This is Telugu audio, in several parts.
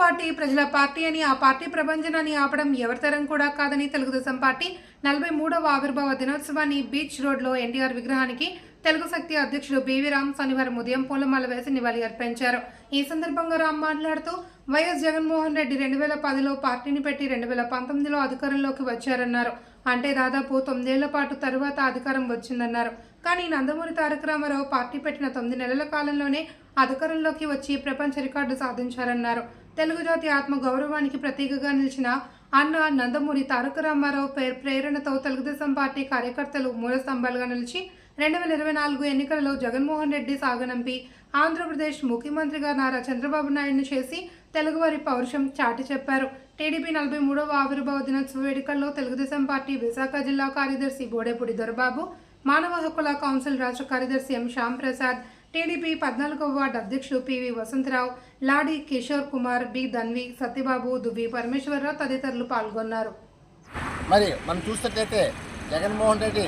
పార్టీ ప్రజల పార్టీ అని ఆ పార్టీ ప్రభంజనాన్ని ఆపడం ఎవరితరం కూడా కాదని తెలుగుదేశం పార్టీ నలభై మూడవ ఆవిర్భావ దినోత్సవాన్ని బీచ్ రోడ్లో ఎన్టీఆర్ విగ్రహానికి తెలుగు శక్తి అధ్యక్షుడు బివి రామ్ శనివారం ఉదయం పూలమాల వేసి నివాళి అర్పించారు. ఈ సందర్భంగా రామ్ మాట్లాడుతూ వైఎస్ జగన్మోహన్ రెడ్డి రెండు వేల పదిలో పార్టీని పెట్టి రెండు వేల పంతొమ్మిదిలో అధికారంలోకి వచ్చారన్నారు. అంటే దాదాపు తొమ్మిదేళ్ళ పాటు తరువాత అధికారం వచ్చిందన్నారు. కానీ నందమూరి తారక రామారావు పార్టీ పెట్టిన తొమ్మిది నెలల కాలంలోనే అధికారంలోకి వచ్చి ప్రపంచ రికార్డు సాధించారన్నారు. తెలుగు జాతి ఆత్మ గౌరవానికి ప్రతీకగా నిలిచిన అన్న నందమూరి తారక రామారావు పేరు ప్రేరణతో తెలుగుదేశం పార్టీ కార్యకర్తలు మూల స్తంభాలుగా నిలిచి రెండు వేల ఇరవై నాలుగు ఎన్నికలలో జగన్మోహన్ రెడ్డి సాగనంపి ఆంధ్రప్రదేశ్ ముఖ్యమంత్రిగా నారా చంద్రబాబు నాయుడును చేసి తెలుగువారి పౌరుషం చాటి చెప్పారు. టీడీపీ నలభై మూడవ ఆవిర్భావ దినోత్సవ వేడుకల్లో తెలుగుదేశం పార్టీ విశాఖ జిల్లా కార్యదర్శి బోడేపూడి దొరబాబు మానవ హక్కుల కౌన్సిల్ రాష్ట్ర కార్యదర్శి ఎం. శ్యామ్ ప్రసాద్ టీడీపీ పద్నాలుగవ వార్డు అధ్యక్షుడు పివి వసంతరావు లాడి కిషోర్ కుమార్ బి ధన్వి సత్యబాబు దువ్వి పరమేశ్వరరావు తదితరులు పాల్గొన్నారు. మరి మనం చూసినట్లయితే జగన్మోహన్ రెడ్డి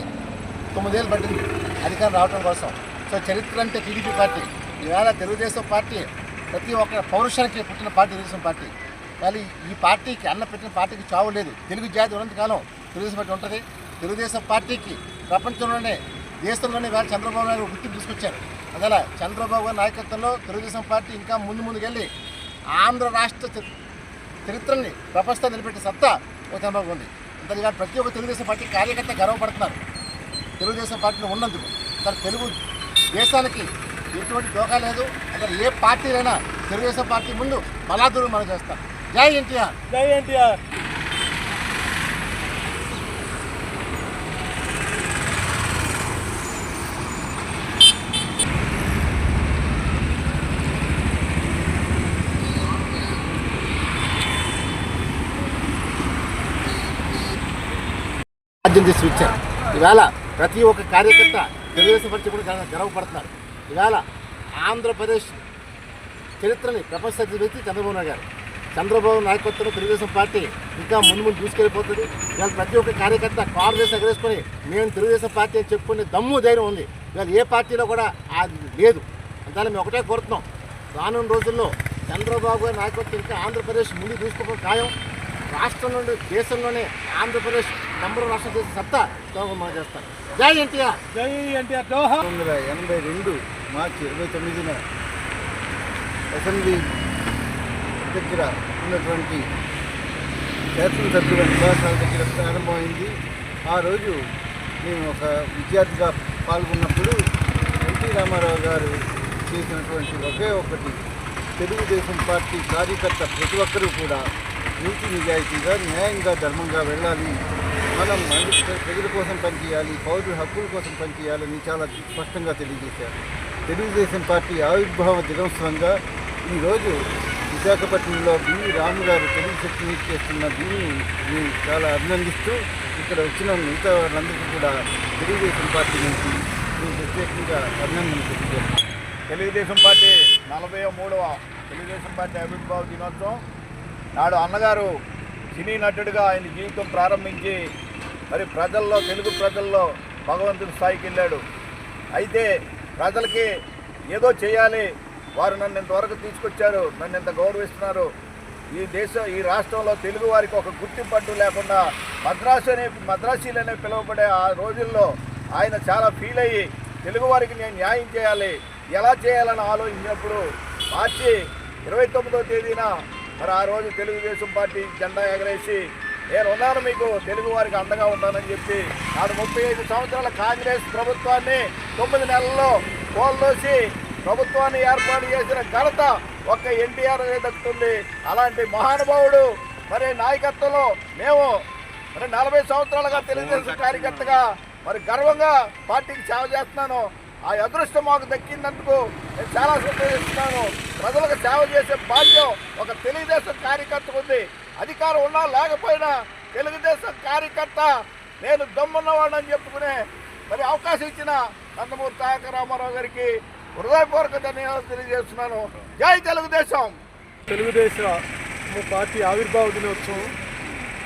తొమ్మిదేళ్ళు పట్టింది అధికారం రావడం కోసం. సో చరిత్ర అంటే టీడీపీ పార్టీ. ఈవేళ తెలుగుదేశం పార్టీ ప్రతి ఒక్క పౌరుషానికి పుట్టిన పార్టీ తెలుగుదేశం పార్టీ. కానీ ఈ పార్టీకి అన్న పెట్టిన పార్టీకి చావు లేదు. తెలుగు జాతి ఉన్నంతకాలం తెలుగుదేశం పార్టీ ఉంటుంది. తెలుగుదేశం పార్టీకి ప్రపంచంలోనే దేశంలోనే వేళ చంద్రబాబు నాయుడు గుర్తింపు తీసుకొచ్చారు. అదలా చంద్రబాబు గారి నాయకత్వంలో తెలుగుదేశం పార్టీ ఇంకా ముందు ముందుకెళ్ళి ఆంధ్ర రాష్ట్ర చరిత్రని ప్రపంచంలో నిలబెట్టే సత్తా ఒక చంద్రబాబు ఉంది. అంతేకాదు ప్రతి ఒక్క తెలుగుదేశం పార్టీ కార్యకర్త గర్వపడుతున్నారు. తెలుగుదేశం పార్టీలో ఉన్నందుకు అసలు తెలుగు దేశానికి ఎటువంటి దోకా లేదు. అసలు ఏ పార్టీలైనా తెలుగుదేశం పార్టీ ముందు బలాదురు మనం చేస్తాం. జై ఎన్టీఆర్. జై ఎన్టీఆర్. రాజ్యం చేసి ఇచ్చారు ఇవాళ ప్రతి ఒక్క కార్యకర్త తెలుగుదేశం పార్టీ కూడా గర్వపడుతున్నారు. ఇవాళ ఆంధ్రప్రదేశ్ చరిత్రని ప్రపంచ వ్యక్తి చంద్రబాబు నాయుడు గారు. చంద్రబాబు నాయకత్వంలో తెలుగుదేశం పార్టీ ఇంకా ముందు ముందు దూసుకెళ్ళిపోతుంది. ఇవాళ ప్రతి ఒక్క కార్యకర్త కాంగ్రెస్ ఎగరేసుకొని మేము తెలుగుదేశం పార్టీ అని చెప్పుకునే దమ్ము ధైర్యం ఉంది. ఇవాళ ఏ పార్టీలో కూడా అది లేదు. అందువల్ల మేము ఒకటే కోరుతున్నాం. రానున్న రోజుల్లో చంద్రబాబు గారి నాయకత్వం ఇంకా ఆంధ్రప్రదేశ్ ముందు దూసుకోవడం ఖాయం. రాష్ట్రం నుండి దేశంలోనే ఆంధ్రప్రదేశ్ నంబర్ రాష్ట్రం చేసే సత్తా చంద్రబాబు మనం చేస్తాం. జై ఎన్టీఆర్. జై ఎన్టీఆర్ జోహార్ వందల ఎనభై రెండు మార్చి ఇరవై తొమ్మిదిన అసెంబ్లీ దగ్గర ఉన్నటువంటి శాసనసభ్యుల నివాసాల దగ్గర ప్రారంభమైంది. ఆ రోజు మేము ఒక విద్యార్థిగా పాల్గొన్నప్పుడు ఎన్టీ రామారావు గారు చేసినటువంటి ఒకే ఒకటి తెలుగుదేశం పార్టీ కార్యకర్త ప్రతి ఒక్కరూ కూడా నీతి నిజాయితీగా న్యాయంగా ధర్మంగా వెళ్ళాలి. మనం ప్రజల కోసం పనిచేయాలి పౌరుల హక్కుల కోసం పనిచేయాలని చాలా స్పష్టంగా తెలియజేశారు. తెలుగుదేశం పార్టీ ఆవిర్భావ దినోత్సవంగా ఈరోజు విశాఖపట్నంలో బివి రాము గారు తెలుగు శక్తిని చేస్తున్న దీన్ని మేము చాలా అభినందిస్తూ ఇక్కడ వచ్చిన మిగతా వాళ్ళందరికీ కూడా తెలుగుదేశం పార్టీ నుంచి మేము ప్రత్యేకంగా అభినందనలు తెలియజేస్తున్నాం తెలుగుదేశం పార్టీ నలభై మూడవ తెలుగుదేశం పార్టీ ఆవిర్భావ దినోత్సవం. నాడు అన్నగారు సినీ నటుడిగా ఆయన జీవితం ప్రారంభించి మరి ప్రజల్లో తెలుగు ప్రజల్లో భగవంతుని స్థాయికి వెళ్ళాడు. అయితే ప్రజలకి ఏదో చేయాలి. వారు నన్ను ఇంతవరకు తీసుకొచ్చారు. నన్ను ఇంత గౌరవిస్తున్నారు. ఈ దేశం ఈ రాష్ట్రంలో తెలుగు వారికి ఒక గుర్తింపట్టు లేకుండా మద్రాసు అనే మద్రాసీలనే పిలువబడే ఆ రోజుల్లో ఆయన చాలా ఫీల్ అయ్యి తెలుగు వారికి నేను న్యాయం చేయాలి. ఎలా చేయాలని ఆలోచించినప్పుడు మార్చి ఇరవై తొమ్మిదో తేదీన మరి ఆ రోజు తెలుగుదేశం పార్టీ జెండా ఎగరేసి నేను ఉన్నాను మీకు తెలుగు వారికి అండగా ఉంటానని చెప్పి. నాడు ముప్పై ఐదు సంవత్సరాల కాంగ్రెస్ ప్రభుత్వాన్ని తొమ్మిది నెలల్లో కోల్దోసి ప్రభుత్వాన్ని ఏర్పాటు చేసిన ఘనత ఒక్క ఎన్టీఆర్ దక్కుతుంది అలాంటి మహానుభావుడు మరి నాయకత్వంలో మేము మరి నలభై సంవత్సరాలుగా తెలుగుదేశం కార్యకర్తగా మరి గర్వంగా పార్టీకి సేవ చేస్తున్నాను. ఆ అదృష్టం మాకు దక్కిందందుకు నేను చాలా సంతోషిస్తున్నాను. ప్రజలకు సేవ చేసే బాధ్యం ఒక తెలుగుదేశం కార్యకర్తకు ఉంది. అధికారం ఉన్నా లేకపోయినా తెలుగుదేశం కార్యకర్త నేను దమ్మున్నవాడని చెప్పుకునే మరి అవకాశం ఇచ్చిన నందమూరి తారక రామారావు గారికి హృదయపూర్వక ధన్యవాదాలు తెలియజేస్తున్నాను. జై తెలుగుదేశం! తెలుగుదేశం పార్టీ ఆవిర్భావ దినోత్సవం.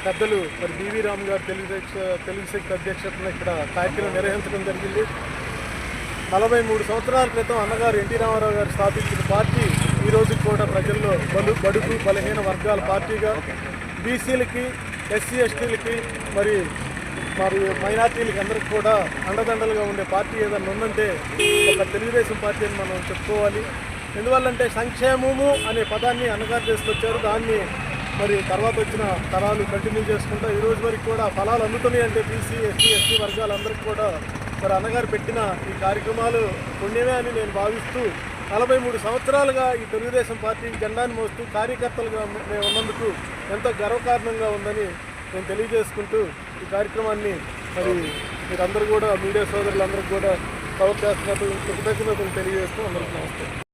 పెద్దలు మరి బివి రామ్ గారు తెలుగుదేశ తెలుగు శక్తి అధ్యక్షతన ఇక్కడ కార్యక్రమం నిర్వహించడం జరిగింది. నలభై మూడు సంవత్సరాల క్రితం అన్నగారు ఎన్టీ రామారావు గారు స్థాపించిన పార్టీ ఈ రోజు కూడా ప్రజల్లో బలు బడుగు బలహీన వర్గాల పార్టీగా బీసీలకి ఎస్సీ ఎస్టీలకి మరి మరి మైనార్టీలకి అందరికి కూడా అండదండలుగా ఉండే పార్టీ ఏదైనా ఉందంటే ఒక తెలుగుదేశం పార్టీ అని మనం చెప్పుకోవాలి. ఎందువల్లంటే సంక్షేమము అనే పదాన్ని అన్నగారు చేసుకొచ్చారు దాన్ని మరి తర్వాత వచ్చిన తరాలు కంటిన్యూ చేసుకుంటా ఈ రోజు వరకు కూడా ఫలాలు అందుతున్నాయి అంటే బీసీ ఎస్సీ ఎస్టీ వర్గాలందరికీ కూడా మరి అన్నగారు పెట్టిన ఈ కార్యక్రమాలు పుణ్యమే అని నేను భావిస్తూ నలభై మూడు సంవత్సరాలుగా ఈ తెలుగుదేశం పార్టీ జెండాను మోస్తూ కార్యకర్తలుగా మేము ఉన్నందుకు ఎంతో గర్వకారణంగా ఉందని నేను తెలియజేసుకుంటూ ఈ కార్యక్రమాన్ని మరి మీరందరూ కూడా మీడియా సోదరులందరికీ కూడా కవర్ చేస్తున్నట్టు కృతజ్ఞతలు తెలియజేస్తూ అందరికీ నమస్తే.